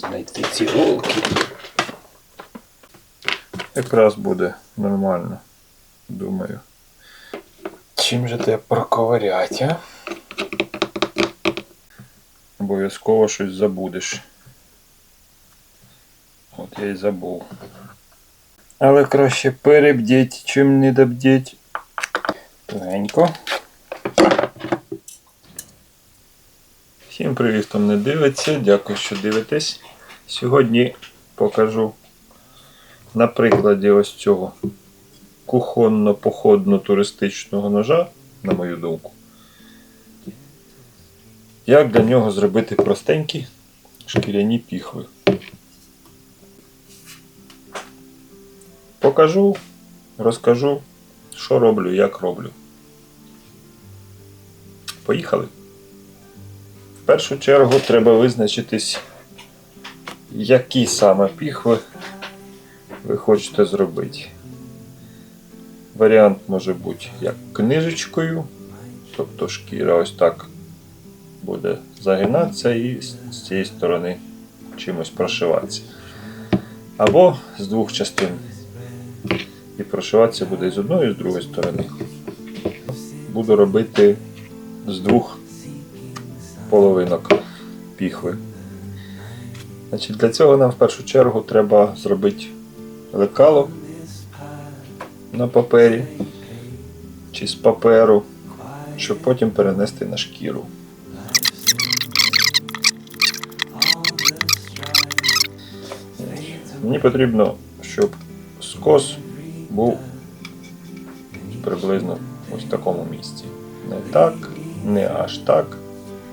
знайти ці голки. Якраз буде нормально, думаю. Чим же тебе проковирять, а? Обов'язково щось забудеш. От я й забув. Але краще перебдіть, чим не добдіть. Тугенько. Всім привіт, хто мене дивиться. Дякую, що дивитесь. Сьогодні покажу на прикладі ось цього кухонно-походно-туристичного ножа, на мою думку. Як для нього зробити простенькі шкіряні піхви? Покажу, розкажу, що роблю, як роблю. Поїхали. В першу чергу треба визначитись, які саме піхви ви хочете зробити. Варіант може бути як книжечкою, тобто шкіра ось так буде загинатися і з цієї сторони чимось прошиватися. Або з двох частин. І прошиватися буде і з одної, і з другої сторони. Буду робити з двох половинок піхви. Значить, Для цього нам в першу чергу треба зробити лекало на папері чи з паперу, щоб потім перенести на шкіру. Мені потрібно, щоб скос був приблизно ось в такому місці. Не так, не аж так,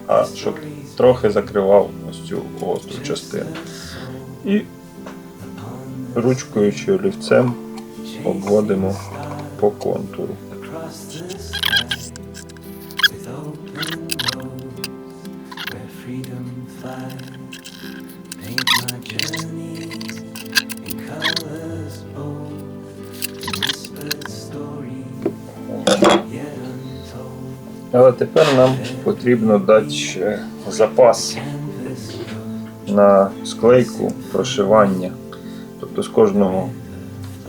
а щоб трохи закривав ось цю гостру частину. І ручкою чи олівцем обводимо по контуру. Тепер нам потрібно дати ще запас на склейку прошивання. Тобто з кожного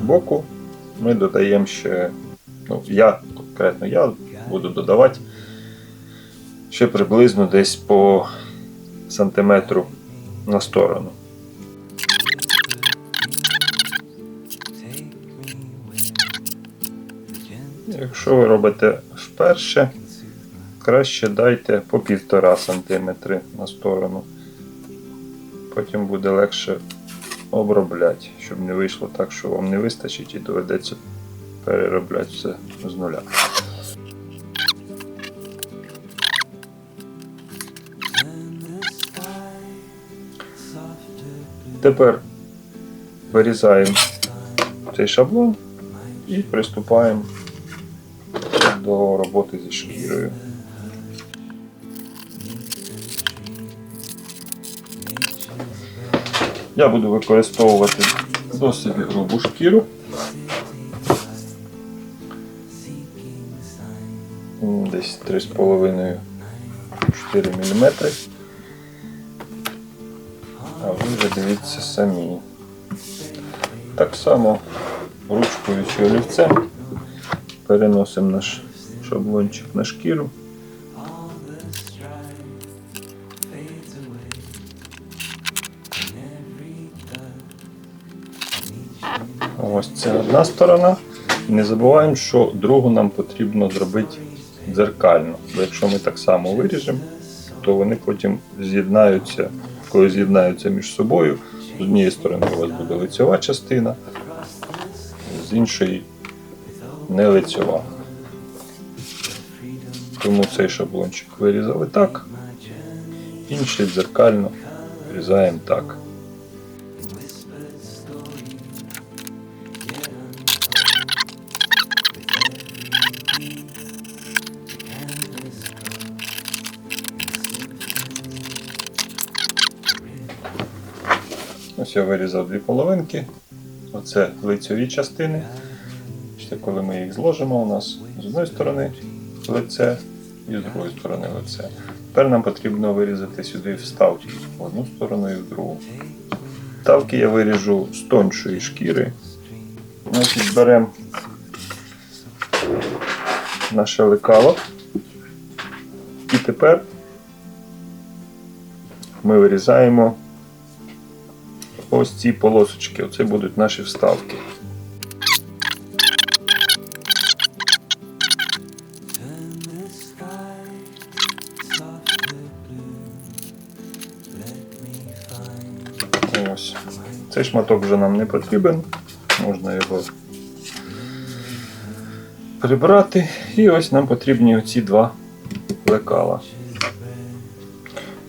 боку ми додаємо ще, ну я конкретно я буду додавати ще приблизно десь по сантиметру на сторону. Якщо ви робите вперше, краще дайте по півтора сантиметри на сторону. Потім буде легше обробляти, щоб не вийшло так, що вам не вистачить і доведеться переробляти все з нуля. Тепер вирізаємо цей шаблон і приступаємо до роботи зі шкірою. Я буду використовувати досить грубу шкіру. Десь 3,5-4 мм. А ви вже дивіться самі. Так само ручкою чи олівцем переносимо наш шаблончик на шкіру. Одна сторона. Не забуваємо, що другу нам потрібно зробити дзеркально. Бо якщо ми так само виріжемо, то вони потім з'єднаються, коли з'єднаються між собою. З однієї сторони у вас буде лицьова частина, з іншої не лицьова. Тому цей шаблончик вирізали так, інший дзеркально вирізаємо так. Я вирізав дві половинки. Оце лицьові частини. Коли ми їх зложимо, у нас з одної сторони лице і з другої сторони лице. Тепер нам потрібно вирізати сюди вставки в одну сторону і в другу. Вставки я виріжу з тоншої шкіри. Значить, беремо наше лекало. І тепер ми вирізаємо ось ці полосочки. Оце будуть наші вставки. Ось. Цей шматок вже нам не потрібен. Можна його прибрати. І ось нам потрібні оці два лекала.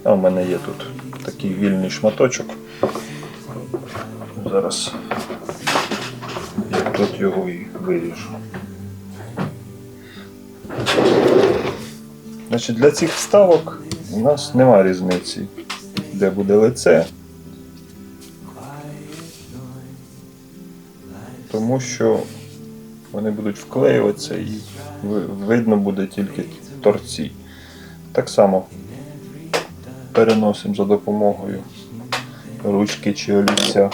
А в мене є тут такий вільний шматочок. Зараз я тут його і виріжу. Значить, для цих вставок у нас немає різниці, де буде лице. тому що вони будуть вклеюватися і видно буде тільки торці. Так само переносимо за допомогою ручки чи олівця.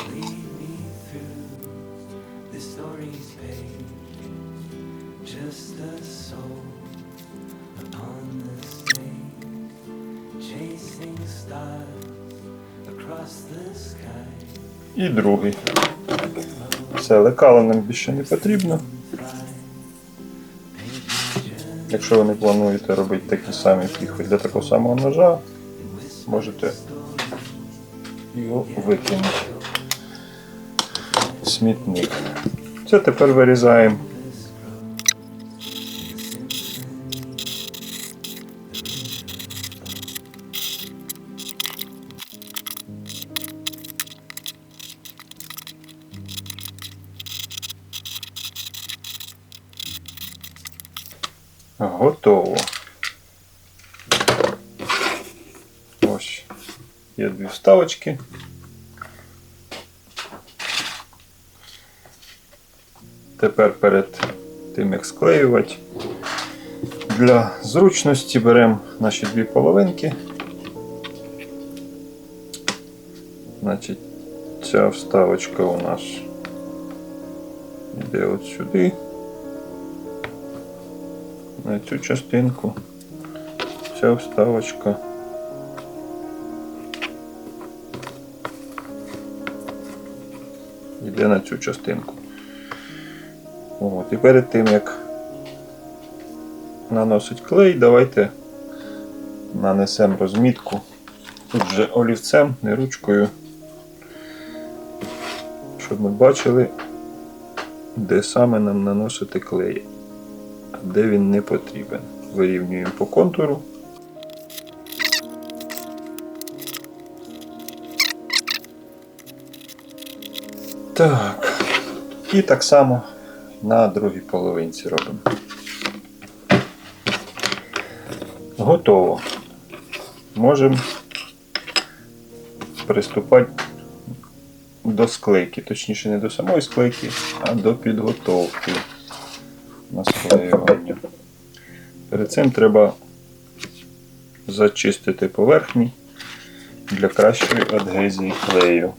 І другий. Все, лекала нам більше не потрібно. Якщо ви не плануєте робити такі самі піхви для такого самого ножа, можете його викинути. Смітник. Це тепер вирізаємо. Дві вставочки. Тепер перед тим, як склеювати, для зручності беремо наші дві половинки. Значить, ця вставочка у нас йде от сюди на цю частинку. Ця вставочка. Йде на цю частинку. От, і перед тим як наносить клей, давайте нанесемо розмітку. Тут вже олівцем, не ручкою, щоб ми бачили, де саме нам наносити клей а де він не потрібен. Вирівнюємо по контуру. Так. І так само на другій половинці робимо. Готово. Можемо приступати до склейки. Точніше, не до самої склейки, а до підготовки на склеювання. Перед цим треба зачистити поверхні для кращої адгезії клею.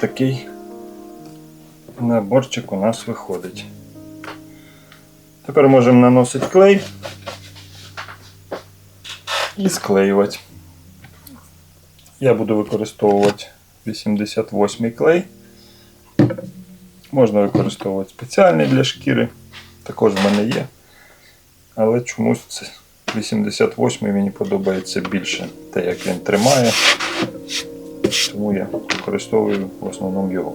Такий наборчик у нас виходить. Тепер можемо наносити клей і склеювати. Я буду використовувати 88 клей. Можна використовувати спеціальний для шкіри. Також в мене є. Але чомусь це 88 мені подобається більше, те як він тримає. Тому я використовую в основному його.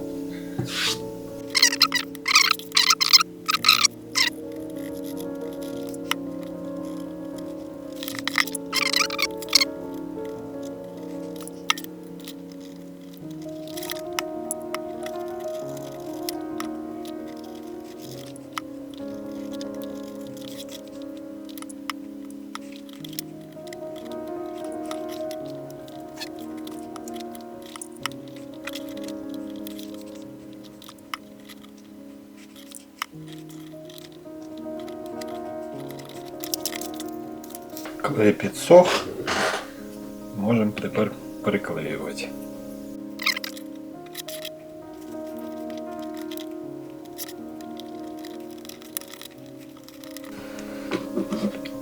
Клей підсох. Можемо тепер приклеювати.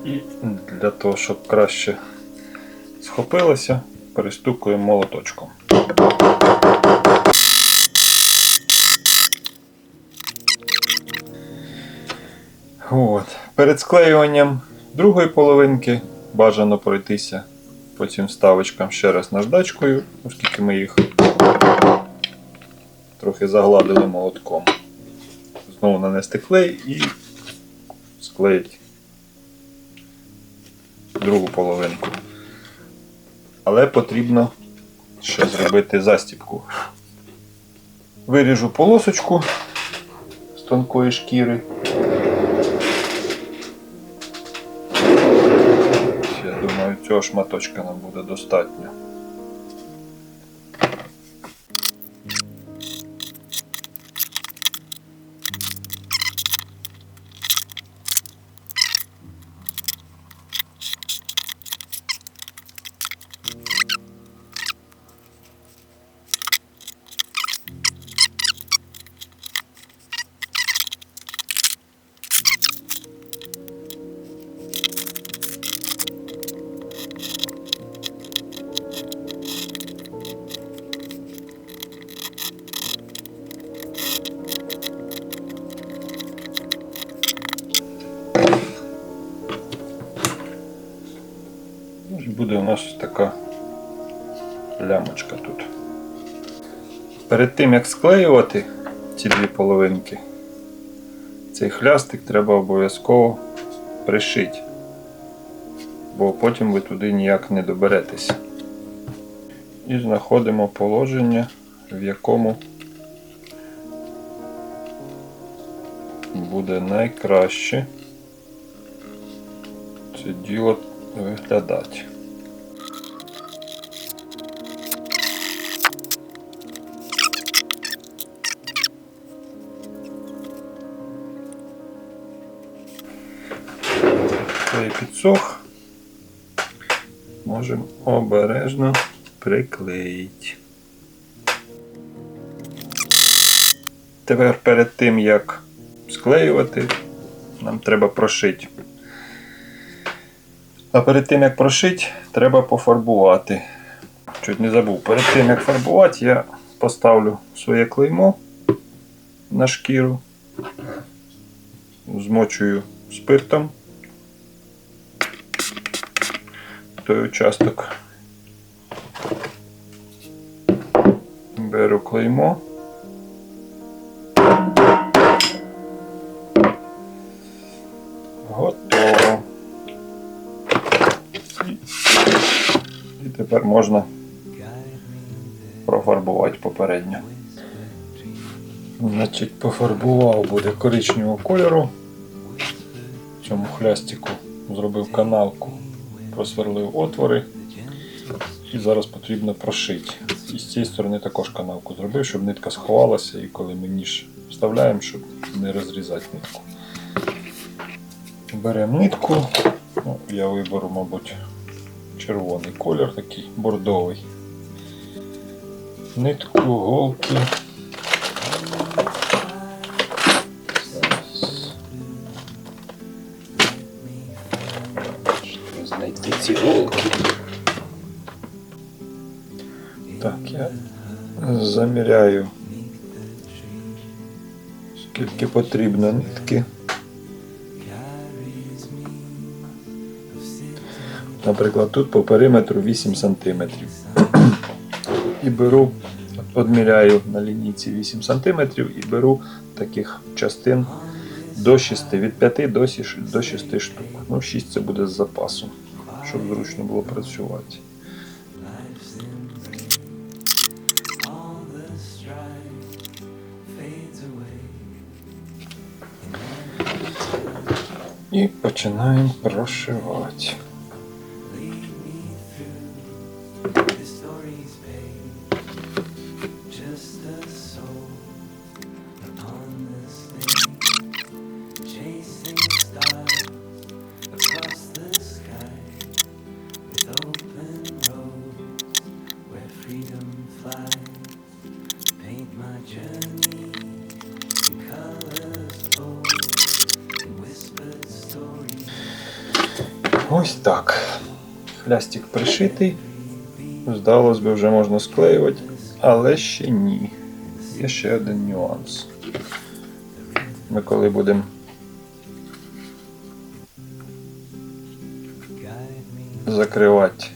І для того, щоб краще схопилося, перестукуємо молоточком. От. Перед склеюванням другої половинки бажано пройтися по цим ставочкам ще раз наждачкою, оскільки ми їх трохи загладили молотком. Знову нанести клей і склеїти другу половинку. Але потрібно ще зробити застіпку. Виріжу полосочку з тонкої шкіри. Цього шматочка нам буде достатньо. Буде у нас така лямочка тут. Перед тим як склеювати ці дві половинки, цей хлястик треба обов'язково пришити, бо потім ви туди ніяк не доберетесь. І знаходимо положення, в якому буде найкраще це діло виглядати. Клей підсох. Можемо обережно приклеїти. Тепер перед тим як склеювати, нам треба прошити. А перед тим як прошити, треба пофарбувати. Чуть не забув. Перед тим як фарбувати, я поставлю своє клеймо на шкіру, змочую спиртом той участок. Беру клеймо. Готово. І тепер можна профарбувати попередньо. Значить, пофарбував буде коричневого кольору. В цьому хлястику зробив канавку, просверлив отвори. І зараз потрібно прошити. І з цієї сторони також канавку зробив, щоб нитка сховалася і коли ми ніж вставляємо, щоб не розрізати нитку. Беремо нитку, ну, я виберу, мабуть, червоний колір такий бордовий. Нитку, голки. Потрібно нитки. Наприклад, тут по периметру 8 см. І беру, одміряю на лінійці 8 см і беру таких частин до 6, від 5 до 6 до 6 штук. Ну, 6 це буде з запасом, щоб зручно було працювати. і починаємо прошивати. Freedom flies, paint my journey. Ось так. Хлястик пришитий. Здалось би, вже можна склеювати, але ще ні. Є ще один нюанс. Ми коли будемо закривати,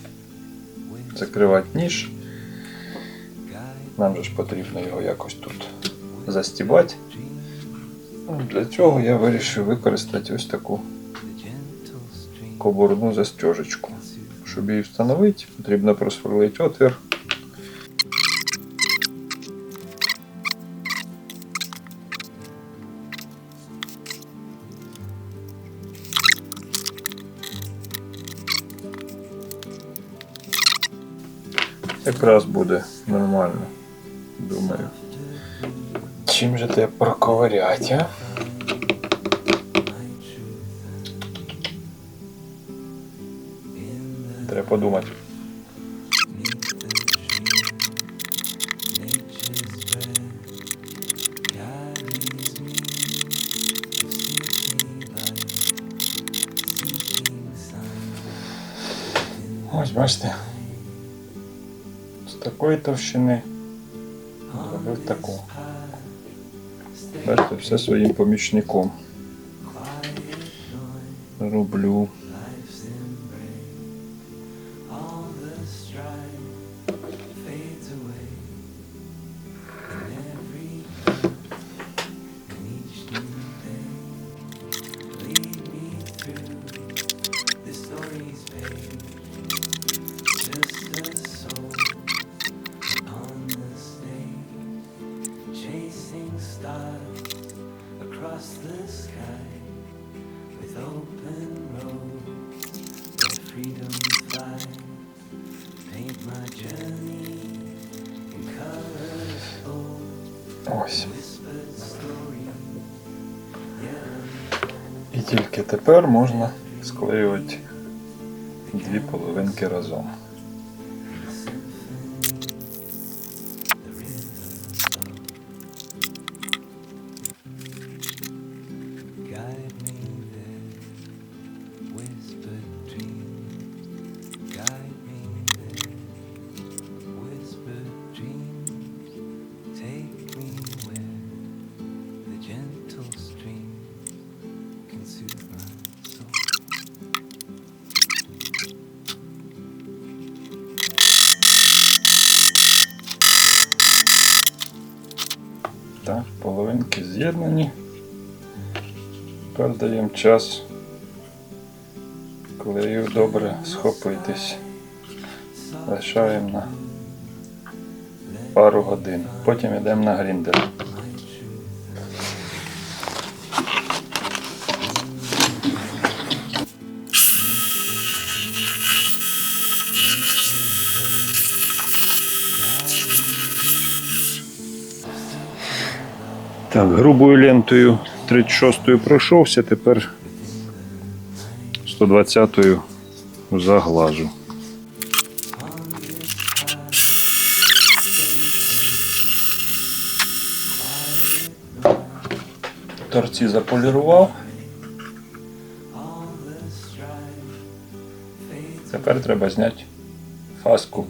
закривати ніж, нам же ж потрібно його якось тут застібати. Для цього я вирішив використати ось таку. Кобурну застежечку. Щоб її встановити, потрібно просверлити отвір. Якраз буде нормально, думаю. Чим же тебе проковырять, а? Подумати. Ось бачите. З такої товщини зробив таку. Бачите, все своїм помічником. Тепер можна склеювати дві половинки разом. З'єднані. Тепер даємо час клею добре схопитись. Лишаємо на пару годин. Потім йдемо на гріндер. Так, грубою лентою 36-ю пройшовся, тепер 120-ю заглажу. Торці заполірував. Тепер треба зняти фаску.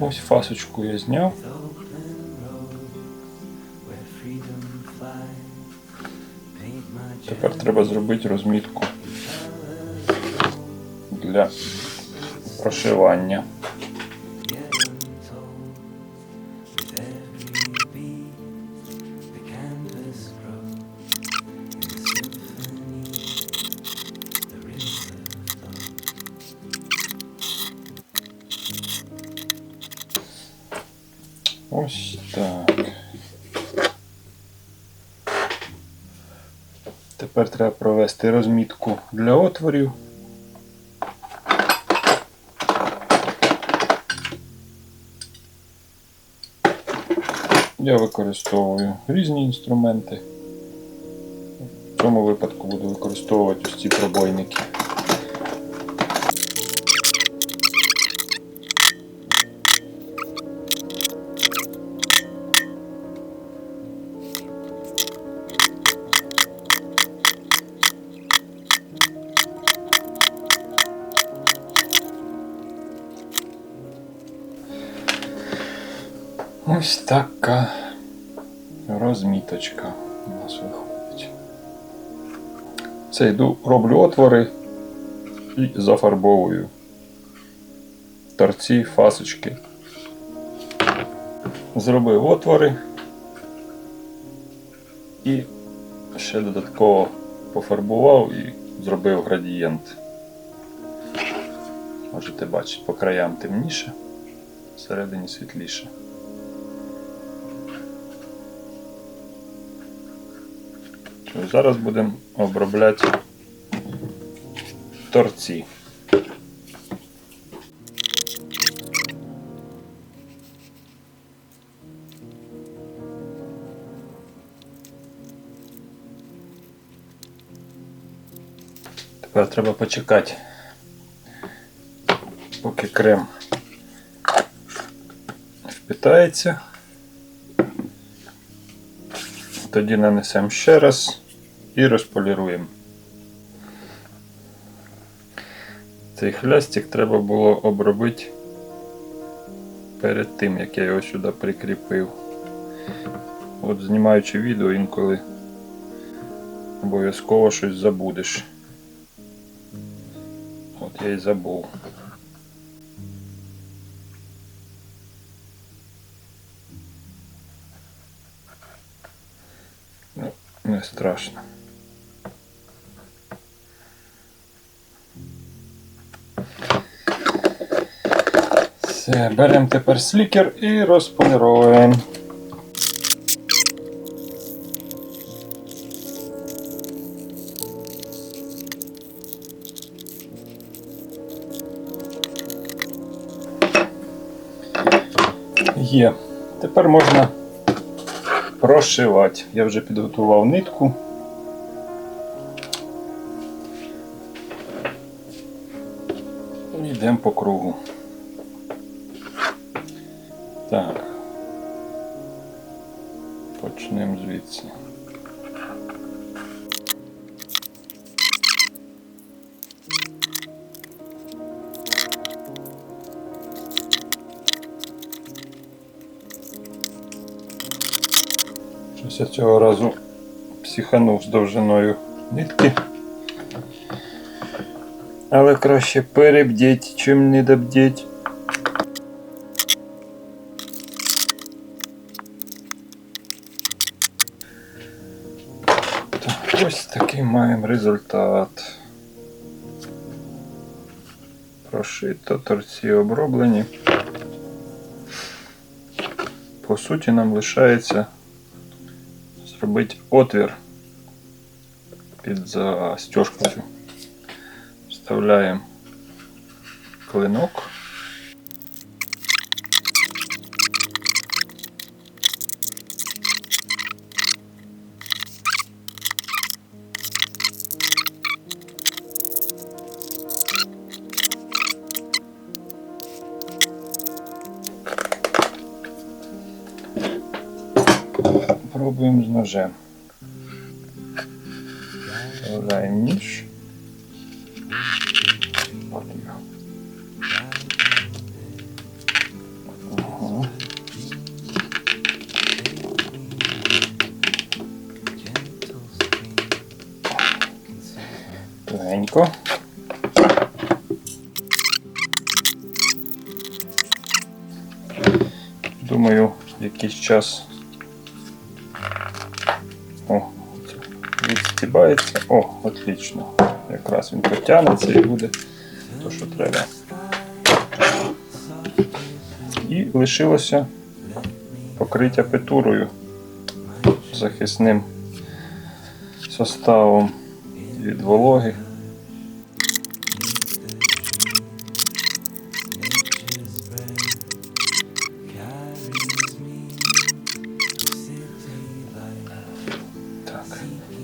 Ось фасочку я зняв. Тепер треба зробити розмітку для прошивання. Провести розмітку для отворів. Я використовую різні інструменти. В цьому випадку буду використовувати ось ці пробойники. Ось така розміточка у нас виходить. Це йду, роблю отвори і зафарбовую торці, фасочки. Зробив отвори і ще додатково пофарбував і зробив градієнт. Можете бачити, по краям темніше, всередині світліше. Зараз будемо обробляти торці. Тепер треба почекати, поки крем впитається. Тоді нанесемо ще раз і розполіруємо. Цей хлястик треба було обробити перед тим, як я його сюди прикріпив. От знімаючи відео інколи обов'язково щось забудеш. От я і забув. Ну, не страшно. Все, беремо тепер слікер і розполіруємо. Є. Тепер можна прошивати. Я вже підготував нитку. Йдемо по кругу. Так. Почнемо звідси. Щось я цього разу психанув з довжиною нитки. Але краще перебдіть, чим не добдіть. Результат. Прошито торці оброблені. По суті, нам лишається зробити отвір під застежку. Вставляємо клинок. Пробуємо з ножем. Вставляємо ніж. Легенько. Думаю, якийсь час. Відстібається. О, отлично. Якраз він потягнеться і буде то, що треба. І лишилося покриття петурою захисним составом від вологи.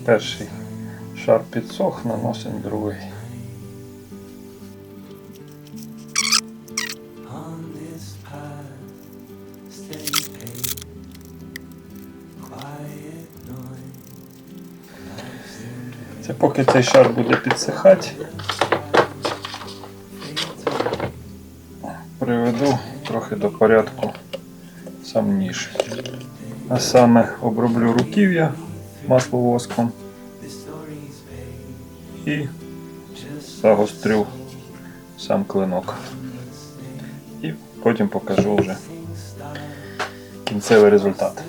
перший підсох, наносимо другий. Це поки цей шар буде підсихати. Приведу трохи до порядку сам ніж. А саме оброблю руків'я масловоском і загострю сам клинок. І потім покажу вже кінцевий результат.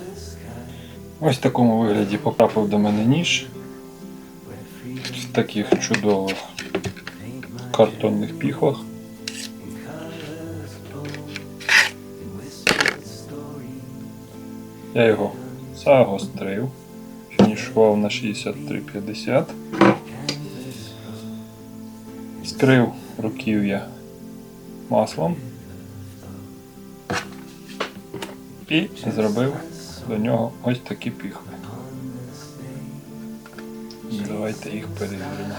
Ось в такому вигляді потрапив до мене ніж в таких чудових картонних піхвах. Я його загострив, фінішував на 63,50. Скрив руків'я маслом і зробив до нього ось такі піхви. Давайте їх перевіримо.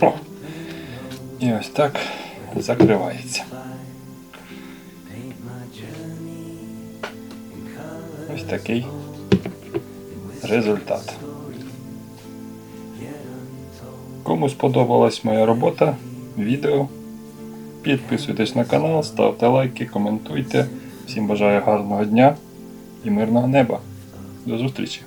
О! І ось так закривається. Ось такий результат. Кому сподобалась моя робота, відео, підписуйтесь на канал, ставте лайки, коментуйте. Всім бажаю гарного дня і мирного неба. До зустрічі!